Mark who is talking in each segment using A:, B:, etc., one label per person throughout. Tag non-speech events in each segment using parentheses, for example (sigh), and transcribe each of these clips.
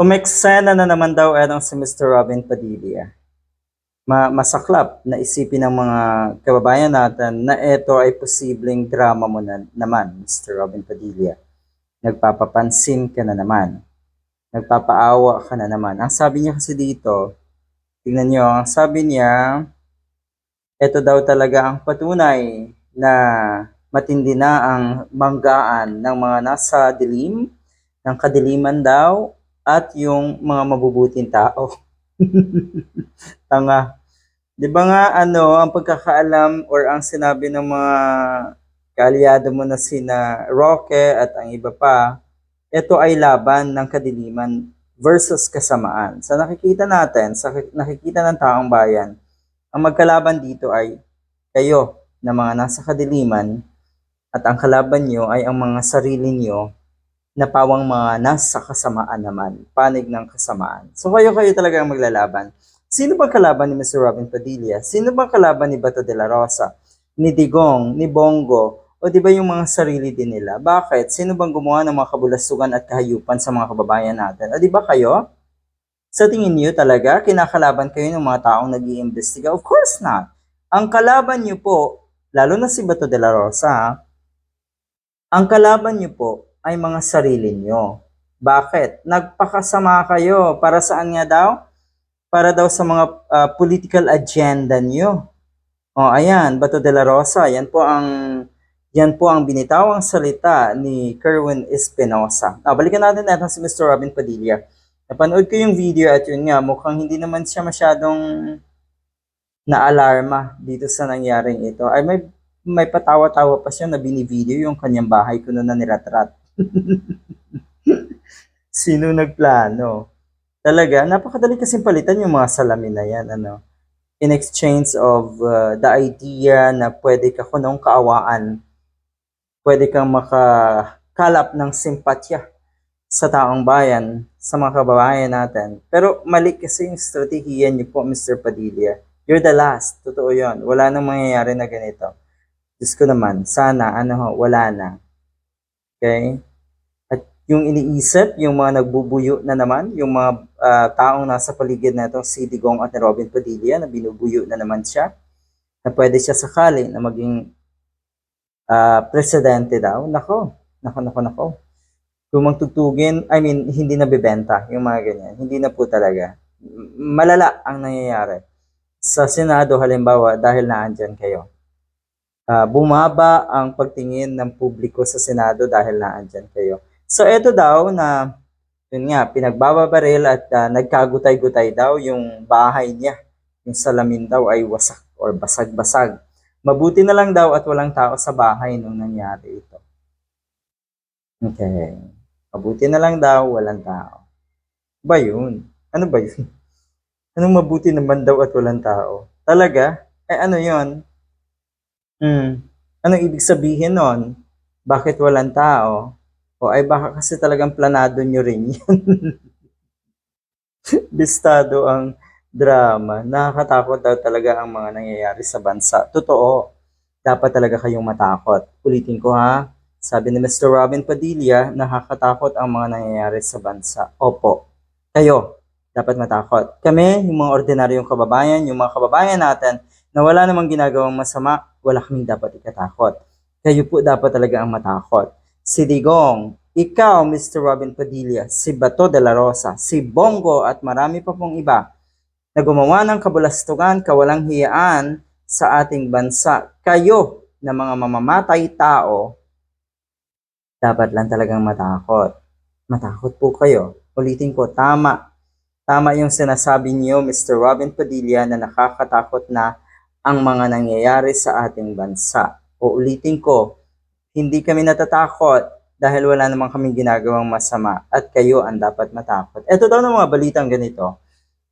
A: Umeksena na naman daw etong si Mr. Robin Padilla. Ma masaklap na isipin ng mga kababayan natin na ito ay posibleng drama mo na naman, Mr. Robin Padilla. Nagpapapansin ka na naman. Nagpapaawa ka na naman. Ang sabi niya kasi dito, tingnan niyo, ang sabi niya, ito daw talaga ang patunay na matindi na ang manggaan ng mga nasa dilim, ng kadiliman daw, at yung mga mabubuting tao. (laughs) Tanga. Di ba nga ano, ang pagkakaalam or ang sinabi ng mga kaalyado mo na sina Roque at ang iba pa, ito ay laban ng kadiliman versus kasamaan. Sa nakikita natin, sa nakikita ng taong bayan, ang magkalaban dito ay kayo na mga nasa kadiliman at ang kalaban nyo ay ang mga sarili nyo na pawang mga nasa kasamaan naman, panig ng kasamaan. So kayo-kayo talaga ang maglalaban. Sino bang kalaban ni Mr. Robin Padilla? Sino bang kalaban ni Bato de la Rosa? Ni Digong? Ni Bongo? O di ba yung mga sarili din nila? Bakit? Sino bang gumawa ng mga kabulastugan at kahayupan sa mga kababayan natin? O di ba kayo? Sa tingin niyo talaga, kinakalaban kayo ng mga taong nag iimbestiga Of course not. Ang kalaban niyo po, lalo na si Bato de la Rosa, ang kalaban niyo po ay mga sarili niyo. Bakit? Nagpakasama kayo. Para saan nga daw? Para daw sa mga ah, political agenda niyo. O ayan, Bato de la Rosa, yan po ang yan po ang binitawang salita ni Kerwin Espinosa. Ah, balikan natin natin si Mr. Robin Padilla. Napanood ko yung video at yun nga, mukhang hindi naman siya masyadong naalarma dito sa nangyaring ito. Ay may may patawa-tawa pa siya na binivideo yung kanyang bahay kuno na niratrat. (laughs) Sino nagplano? Talaga, napakadali kasing palitan yung mga salamin na yan, ano. In exchange of uh, the idea na pwede ka kunong kaawaan, pwede kang makakalap ng simpatya sa taong bayan, sa mga kababayan natin. Pero mali kasi yung strategiya niyo po, Mr. Padilla. You're the last. Totoo yon. Wala nang mangyayari na ganito. Diyos ko naman, sana, ano ho, wala na. Okay? At yung iniisip, yung mga nagbubuyo na naman, yung mga ah, taong nasa paligid na itong si Digong at ni Robin Padilla, na binubuyo na naman siya, na pwede siya sakali na maging ah, presidente daw. Nako, nako, nako, nako. Kung magtugtugin, I mean, hindi na bibenta yung mga ganyan. Hindi na po talaga. Malala ang nangyayari. Sa Senado, halimbawa, dahil naandyan kayo. Ah, bumaba ang pagtingin ng publiko sa Senado dahil naandyan kayo. So, eto daw na, yun nga, pinagbababaril at ah, nagkagutay-gutay daw yung bahay niya. Yung salamin daw ay wasak or basag-basag. Mabuti na lang daw at walang tao sa bahay nung nangyari ito. Okay. Mabuti na lang daw, walang tao. Ba yun? Ano ba yun? (laughs) Anong mabuti naman daw at walang tao? Talaga? Eh ano yun? Hmm. Anong ibig sabihin nun? Bakit walang tao? O ay baka kasi talagang planado nyo rin yun. (laughs) Bistado ang drama. Nakakatakot daw talaga ang mga nangyayari sa bansa. Totoo. Dapat talaga kayong matakot. Ulitin ko ha. Sabi ni Mr. Robin Padilla, nakakatakot ang mga nangyayari sa bansa. Opo. Kayo, dapat matakot. Kami, yung mga ordinaryong kababayan, yung mga kababayan natin, na wala namang ginagawang masama, wala kaming dapat ikatakot. Kayo po dapat talaga ang matakot. Si Digong, ikaw, Mr. Robin Padilla, si Bato de la Rosa, si Bongo at marami pa pong iba na gumawa ng kabulastugan, kawalang hiyaan sa ating bansa. Kayo na mga mamamatay tao, dapat lang talagang matakot. Matakot po kayo. Ulitin ko, tama. Tama yung sinasabi niyo, Mr. Robin Padilla, na nakakatakot na ang mga nangyayari sa ating bansa. O ulitin ko, hindi kami natatakot dahil wala namang kaming ginagawang masama at kayo ang dapat matakot. Ito daw ng mga balitang ganito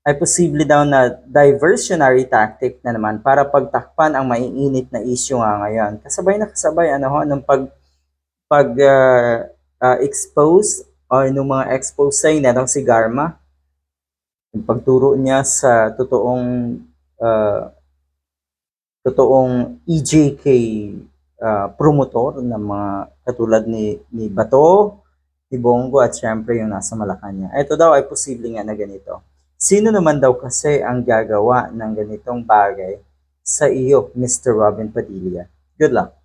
A: ay posible daw na diversionary tactic na naman para pagtakpan ang maiinit na issue nga ngayon. Kasabay na kasabay ano ho, ng pag pag ah, ah, expose o yung mga expose na si Garma yung pagturo niya sa totoong ah, totoong EJK ah, promotor ng mga katulad ni ni Bato, ni Bongo at syempre yung nasa Malacanang. Ito daw ay posible nga na ganito. Sino naman daw kasi ang gagawa ng ganitong bagay sa iyo, Mr. Robin Padilla? Good luck.